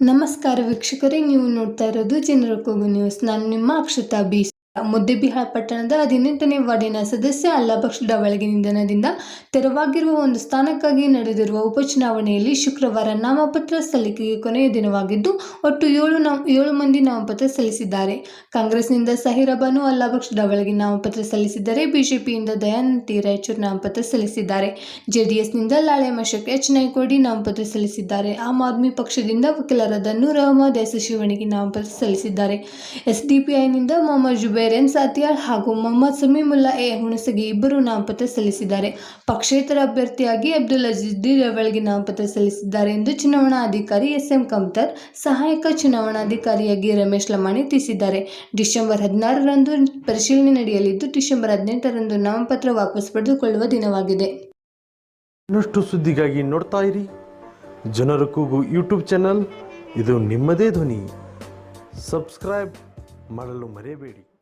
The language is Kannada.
ನಮಸ್ಕಾರ ವೀಕ್ಷಕರೇ ನೀವು ನೋಡ್ತಾ ಇರೋದು ಜನರ ಕೂಗು ನ್ಯೂಸ್. ನಾನು ನಿಮ್ಮ ಅಕ್ಷತಾ ಬಿ. ಮುದ್ದೆಬಿಹಾಳ ಪಟ್ಟಣದ ಹದಿನೆಂಟನೇ ವಾರ್ಡಿನ ಸದಸ್ಯ ಅಲ್ಲಾಬಕ್ಷ ಡವಳಗಿ ನಿಧನದಿಂದ ತೆರವಾಗಿರುವ ಒಂದು ಸ್ಥಾನಕ್ಕಾಗಿ ನಡೆದಿರುವ ಉಪಚುನಾವಣೆಯಲ್ಲಿ ಶುಕ್ರವಾರ ನಾಮಪತ್ರ ಸಲ್ಲಿಕೆಗೆ ಕೊನೆಯ ದಿನವಾಗಿದ್ದು, ಒಟ್ಟು ಏಳು ನಾಮ ಏಳು ಮಂದಿ ನಾಮಪತ್ರ ಸಲ್ಲಿಸಿದ್ದಾರೆ. ಕಾಂಗ್ರೆಸ್ನಿಂದ ಸಹಿರಬಾನು ಬಾನು ಒಳಗೆ ನಾಮಪತ್ರ ಸಲ್ಲಿಸಿದ್ದಾರೆ ಬಿಜೆಪಿಯಿಂದ ದಯಾನಂದ ಟಿ ರಾಯಚೂರು ನಾಮಪತ್ರ ಸಲ್ಲಿಸಿದ್ದಾರೆ. ಜೆಡಿಎಸ್ನಿಂದ ಲಾಳೆ ಮಶಕ್ ಎಚ್ ನಾಯ್ಕೋಡಿ ನಾಮಪತ್ರ ಸಲ್ಲಿಸಿದ್ದಾರೆ. ಆಮ್ ಆದ್ಮಿ ಪಕ್ಷದಿಂದ ವಕೀಲರಾದ ನೂರ್ ಅಹಮದ್ ಎಸ್ ಶಿವಣಿಗೆ ನಾಮಪತ್ರ ಸಲ್ಲಿಸಿದ್ದಾರೆ. ಎಸ್ಡಿಪಿಐನಿಂದ ಮೊಹಮ್ಮದ್ ಜುಬೇರ್ ಎನ್ ಸಾತಿಯಾಳ್ ಹಾಗೂ ಮೊಹಮ್ಮದ್ ಸಮೀಮುಲ್ಲಾ ಎ ಹುಣಸಗಿ ಇಬ್ಬರು ನಾಮಪತ್ರ ಸಲ್ಲಿಸಿದ್ದಾರೆ. ಪಕ್ಷೇತರ ಅಭ್ಯರ್ಥಿಯಾಗಿ ಅಬ್ದುಲ್ ಅಜೀಜ್ ದಿ ರವಳ್ಗೆ ನಾಮಪತ್ರ ಸಲ್ಲಿಸಿದ್ದಾರೆ ಎಂದು ಚುನಾವಣಾ ಅಧಿಕಾರಿ ಎಸ್ ಎಂ ಕಮ್ತರ್, ಸಹಾಯಕ ಚುನಾವಣಾಧಿಕಾರಿಯಾಗಿ ರಮೇಶ್ ಲಮಾಣಿ ತಿಳಿಸಿದ್ದಾರೆ. ಡಿಸೆಂಬರ್ ಹದಿನಾರರಂದು ಪರಿಶೀಲನೆ ನಡೆಯಲಿದ್ದು, ಡಿಸೆಂಬರ್ ಹದಿನೆಂಟರಂದು ನಾಮಪತ್ರ ವಾಪಸ್ ಪಡೆದುಕೊಳ್ಳುವ ದಿನವಾಗಿದೆ. ಇನ್ನಷ್ಟು ಸುದ್ದಿಗಾಗಿ ನೋಡ್ತಾ ಇರಿ. ಜನರ ಕೂಗು ಯೂಟ್ಯೂಬ್ ಚಾನಲ್. ಇದು ನಿಮ್ಮದೇ ಧ್ವನಿ. ಸಬ್ಸ್ಕ್ರೈಬ್ ಮಾಡಲು ಮರೆಯಬೇಡಿ.